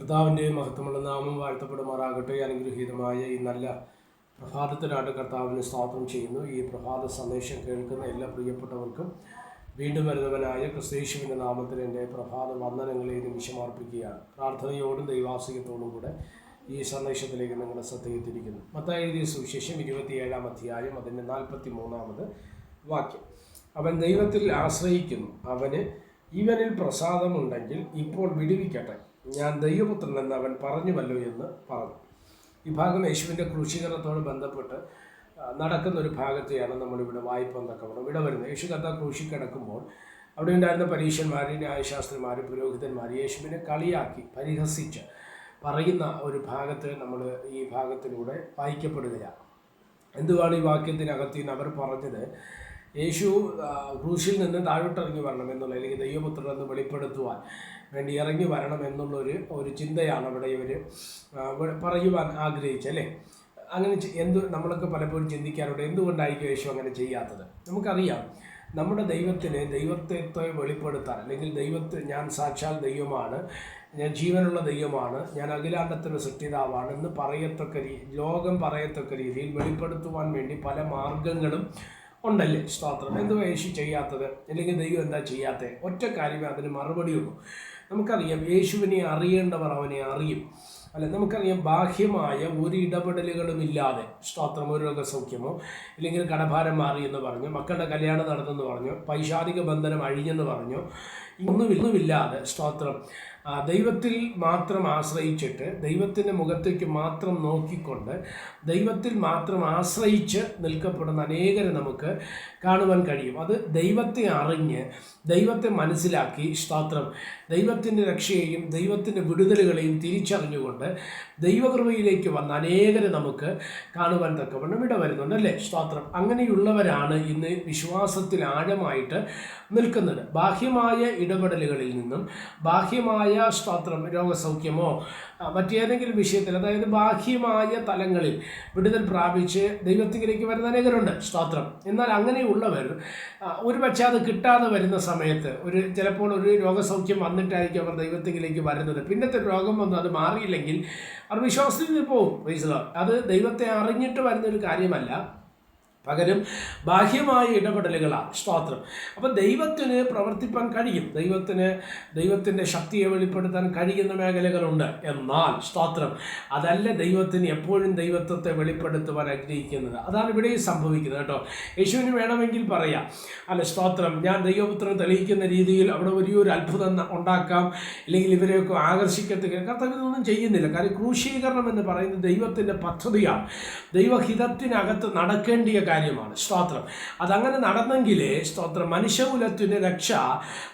കർത്താവിന്റെയും മഹത്വമുള്ള നാമം വാഴ്ത്തപ്പെടുമാറാകട്ടെ. അനുഗ്രഹീതമായ ഈ നല്ല പ്രഭാതത്തിനായിട്ട് കർത്താവിന് സ്വാഗതം ചെയ്യുന്നു. ഈ പ്രഭാത സന്ദേശം കേൾക്കുന്ന എല്ലാ പ്രിയപ്പെട്ടവർക്കും വീണ്ടും വരുന്നവനായ ക്രിസ്തേശുവിന്റെ നാമത്തിൽ എന്റെ പ്രഭാത വന്ദനങ്ങളെ നിമിഷമർപ്പിക്കുകയാണ്. പ്രാർത്ഥനയോടും ദൈവാസികത്തോടും കൂടെ ഈ സന്ദേശത്തിലേക്ക് നിങ്ങളുടെ ശ്രദ്ധയെത്തിരിക്കുന്നു മത്തായി എഴുതിയ സുവിശേഷം ഇരുപത്തിയേഴാം അധ്യായം അതിന്റെ നാൽപ്പത്തി മൂന്നാമത് വാക്യം. അവൻ ദൈവത്തിൽ ആശ്രയിക്കുന്നു. അവന് ഇവനിൽ പ്രസാദമുണ്ടെങ്കിൽ ഇപ്പോൾ വിടുവിക്കട്ടെ. ഞാൻ ദൈവപുത്രൻ എന്ന് അവൻ പറഞ്ഞുവല്ലോ എന്ന് പറഞ്ഞു. ഈ ഭാഗം യേശുവിന്റെ ക്രൂശീകരണത്തോട് ബന്ധപ്പെട്ട് നടക്കുന്ന ഒരു ഭാഗത്തെയാണ് നമ്മളിവിടെ വായ്പ എന്നൊക്കെ പറഞ്ഞു ഇവിടെ വരുന്നത്. യേശു കഥ ക്രൂശി കിടക്കുമ്പോൾ അവിടെ ഉണ്ടായിരുന്ന പരീക്ഷന്മാർ ന്യായശാസ്ത്രിമാർ പുരോഹിതന്മാർ യേശുവിനെ കളിയാക്കി പരിഹസിച്ച് പറയുന്ന ഒരു ഭാഗത്ത് നമ്മൾ ഈ ഭാഗത്തിലൂടെ വായിക്കപ്പെടുകയാണ്. എന്തുവാണ് ഈ വാക്യത്തിനകത്ത് അവർ പറഞ്ഞത്? യേശു ക്രൂശിൽ നിന്ന് താഴോട്ടിറങ്ങി വരണം എന്നുള്ള അല്ലെങ്കിൽ ദൈവപുത്രൻ എന്ന് വെളിപ്പെടുത്തുവാൻ വേണ്ടി ഇറങ്ങി വരണം എന്നുള്ളൊരു ഒരു ചിന്തയാണ് അവിടെ ഇവർ പറയുവാൻ ആഗ്രഹിച്ചല്ലേ അങ്ങനെ എന്ത് നമ്മളൊക്കെ പലപ്പോഴും ചിന്തിക്കാറുണ്ട് എന്തുകൊണ്ടായിരിക്കും യേശു അങ്ങനെ ചെയ്യാത്തത്? നമുക്കറിയാം നമ്മുടെ ദൈവത്തിന് ദൈവത്തെ വെളിപ്പെടുത്താൻ അല്ലെങ്കിൽ ദൈവത്തെ ഞാൻ സാക്ഷാൽ ദൈവമാണ് ഞാൻ ജീവനുള്ള ദൈവമാണ് ഞാൻ അഖിലാണ്ടത്തിന് സൃഷ്ടിതാവാണ് എന്ന് പറയത്തക്ക രീതി ലോകം പറയത്തക്ക രീതിയിൽ വെളിപ്പെടുത്തുവാൻ വേണ്ടി പല മാർഗങ്ങളും ഉണ്ടല്ലേ? സ്തോത്രം. എന്തുവാ യേശു ചെയ്യാത്തത്? അല്ലെങ്കിൽ ദൈവം എന്താ ചെയ്യാത്തത് ഒറ്റ കാര്യമേ അതിന് മറുപടിയുള്ളൂ നമുക്കറിയാം യേശുവിനെ അറിയേണ്ടവർ അവനെ അറിയും. അല്ല നമുക്കറിയാം ബാഹ്യമായ ഒരു ഇടപെടലുകളും ഇല്ലാതെ. സ്തോത്രം ഒരു രോഗസൗഖ്യമോ അല്ലെങ്കിൽ കടഭാരം മാറി എന്ന് പറഞ്ഞു മക്കളുടെ കല്യാണം നടന്നെന്ന് പറഞ്ഞു പൈശാചിക ബന്ധനം അഴിഞ്ഞെന്ന് പറഞ്ഞു ഒന്നുമില്ലാതെ സ്തോത്രം. ദൈവത്തിൽ മാത്രം ആശ്രയിച്ചിട്ട് ദൈവത്തിന്റെ മുഖത്തേക്ക് മാത്രം നോക്കിക്കൊണ്ട് ദൈവത്തിൽ മാത്രം ആശ്രയിച്ച് നിൽക്കപ്പെടുന്ന അനേകരെ നമുക്ക് കാണുവാൻ കഴിയും. അത് ദൈവത്തെ അറിഞ്ഞ് ദൈവത്തെ മനസ്സിലാക്കി സ്തോത്രം. ദൈവത്തിന്റെ രക്ഷയെയും ദൈവത്തിന്റെ വിടുതലുകളെയും തിരിച്ചറിഞ്ഞുകൊണ്ട് ദൈവകൃപയിലേക്ക് വന്ന അനേകരെ നമുക്ക് കാണുവാൻ തക്കവണ്ണം ഇട വരുന്നുണ്ട് അല്ലേ? സ്തോത്രം. അങ്ങനെയുള്ളവരാണ് ഇന്ന് വിശ്വാസത്തിൽ ആഴമായിട്ട് നിൽക്കുന്നത്. ബാഹ്യമായ ഇടപെടലുകളിൽ നിന്നും ബാഹ്യമായ സ്തോത്രം രോഗസൗഖ്യമോ മറ്റേതെങ്കിലും വിഷയത്തിൽ അതായത് ബാഹ്യമായ തലങ്ങളിൽ വിടുതൽ പ്രാപിച്ച് ദൈവത്തിലേക്ക് വരുന്ന അനേകരുണ്ട്. സ്തോത്രം. എന്നാൽ അങ്ങനെയുള്ളവർ ഒരു പക്ഷേ അത് കിട്ടാതെ വരുന്ന സമയത്ത് ഒരു ചിലപ്പോൾ ഒരു രോഗസൗഖ്യം വന്നിട്ടായിരിക്കും അവർ ദൈവത്തിലേക്ക് വരുന്നത്. പിന്നത്തെ രോഗം വന്ന് അത് മാറിയില്ലെങ്കിൽ അവർ വിശ്വാസത്തിൽ നിന്ന് Praise അത് ദൈവത്തെ അറിഞ്ഞിട്ട് വരുന്ന ഒരു കാര്യമല്ല. പകരം ബാഹ്യമായ ഇടപെടലുകളാണ്. സ്തോത്രം. അപ്പം ദൈവത്തിന് പ്രവർത്തിപ്പാൻ കഴിയും. ദൈവത്തിന് ദൈവത്തിന്റെ ശക്തിയെ വെളിപ്പെടുത്താൻ കഴിയുന്ന മേഖലകളുണ്ട്. എന്നാൽ സ്തോത്രം അതല്ല ദൈവത്തിന് എപ്പോഴും ദൈവത്വത്തെ വെളിപ്പെടുത്തുവാൻ ആഗ്രഹിക്കുന്നത്. അതാണ് ഇവിടെ സംഭവിക്കുന്നത് കേട്ടോ. യേശുവിന് വേണമെങ്കിൽ പറയാം. അല്ല സ്തോത്രം ഞാൻ ദൈവപുത്രനെ തെളിയിക്കുന്ന രീതിയിൽ അവിടെ വലിയൊരു അത്ഭുതം ഉണ്ടാക്കാം. അല്ലെങ്കിൽ ഇവരെയൊക്കെ ആകർഷിക്കത്തില്ല കർത്താവ് ഇതൊന്നും ചെയ്യുന്നില്ല. കാര്യം ക്രൂശീകരണം എന്ന് പറയുന്നത് ദൈവത്തിന്റെ പദ്ധതിയാണ്. ദൈവഹിതത്തിനകത്ത് നടക്കേണ്ടിയ കാര്യമാണ്. സ്തോത്രം. അതങ്ങനെ നടന്നെങ്കിലേ സ്തോത്രം മനുഷ്യകുലത്തിന് രക്ഷ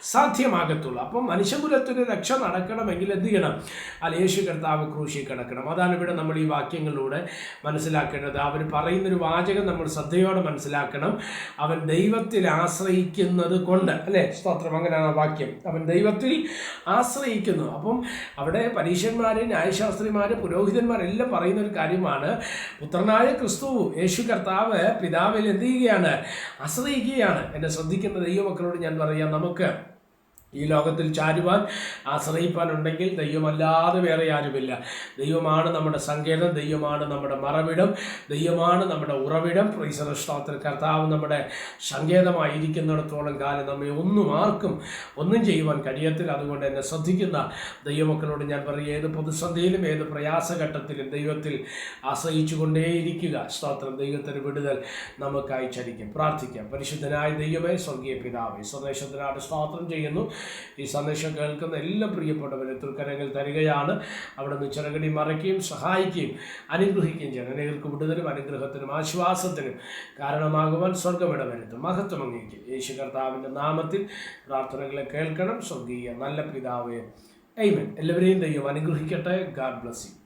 സാധ്യമാകത്തുള്ളൂ. അപ്പം മനുഷ്യകുലത്തിന് രക്ഷ നടക്കണമെങ്കിൽ എന്ത് ചെയ്യണം? അല്ല യേശു കർത്താവ് ക്രൂശി കിടക്കണം. അതാണ് ഇവിടെ നമ്മൾ ഈ വാക്യങ്ങളിലൂടെ മനസ്സിലാക്കേണ്ടത്. അവർ പറയുന്നൊരു വാചകം നമ്മൾ ശ്രദ്ധയോടെ മനസ്സിലാക്കണം. അവൻ ദൈവത്തിൽ ആശ്രയിക്കുന്നത് കൊണ്ട്. അല്ലേ? സ്തോത്രം. അങ്ങനെയാണ് വാക്യം. അവൻ ദൈവത്തിൽ ആശ്രയിക്കുന്നു. അപ്പം അവിടെ പരീക്ഷന്മാർ ന്യായശാസ്ത്രിമാർ പുരോഹിതന്മാരെല്ലാം പറയുന്ന ഒരു കാര്യമാണ്. പുത്രനായ ക്രിസ്തു യേശു കർത്താവ് പിതാവിൽ എന്ത് ചെയ്യുകയാണ്? ആശ്രയിക്കുകയാണ്. എന്നെ ശ്രദ്ധിക്കുന്ന ദൈവമക്കളോട് ഞാൻ പറയാം നമുക്ക് ഈ ലോകത്തിൽ ചാരുവാൻ ആശ്രയിപ്പാനുണ്ടെങ്കിൽ ദൈവമല്ലാതെ വേറെ ആരുമില്ല. ദൈവമാണ് നമ്മുടെ സങ്കേതം ദൈവമാണ് നമ്മുടെ മറവിടം ദൈവമാണ് നമ്മുടെ ഉറവിടം. പ്രീസറഷ്ടാത്തിൽ കർത്താവ് നമ്മുടെ സങ്കേതമായിരിക്കുന്നിടത്തോളം കാലം നമ്മെ ഒന്നും ആർക്കും ഒന്നും ചെയ്യുവാൻ കഴിയത്തില്ല. അതുകൊണ്ട് എന്നെ ശ്രദ്ധിക്കുന്ന ദൈവമക്കളോട് ഞാൻ പറയും ഏത് പ്രതിസന്ധിയിലും ഏത് പ്രയാസഘട്ടത്തിലും ദൈവത്തിൽ ആശ്രയിച്ചുകൊണ്ടേയിരിക്കുക. സ്തോത്രം. ദൈവത്തിന് വിടുതൽ നമുക്കായി ചരിക്കും പ്രാർത്ഥിക്കാം. പരിശുദ്ധനായ ദൈവമേ സ്വർഗീയ പിതാവേ സ്വദേശത്തിനാട് സ്തോത്രം ചെയ്യുന്നു. ഈ സന്ദേശം കേൾക്കുന്ന എല്ലാ പ്രിയപ്പെട്ടവരെ തൃക്കരങ്ങൾ തരികയാണ്. അവിടെ നിന്ന് ചിറകടി മറയ്ക്കുകയും സഹായിക്കുകയും അനുഗ്രഹിക്കുകയും ചെയ്യണം. അനേകർക്ക് വിടുതലും അനുഗ്രഹത്തിനും ആശ്വാസത്തിനും കാരണമാകുവാൻ സ്വർഗമിട വരുത്തും മഹത്വം അംഗീകരിക്കും യേശു കർത്താവിന്റെ നാമത്തിൽ പ്രാർത്ഥനകളെ കേൾക്കണം. സ്വർഗീയ നല്ല പിതാവേ എയ്മൻ എല്ലാവരെയും ദൈവം അനുഗ്രഹിക്കട്ടെ. God bless you.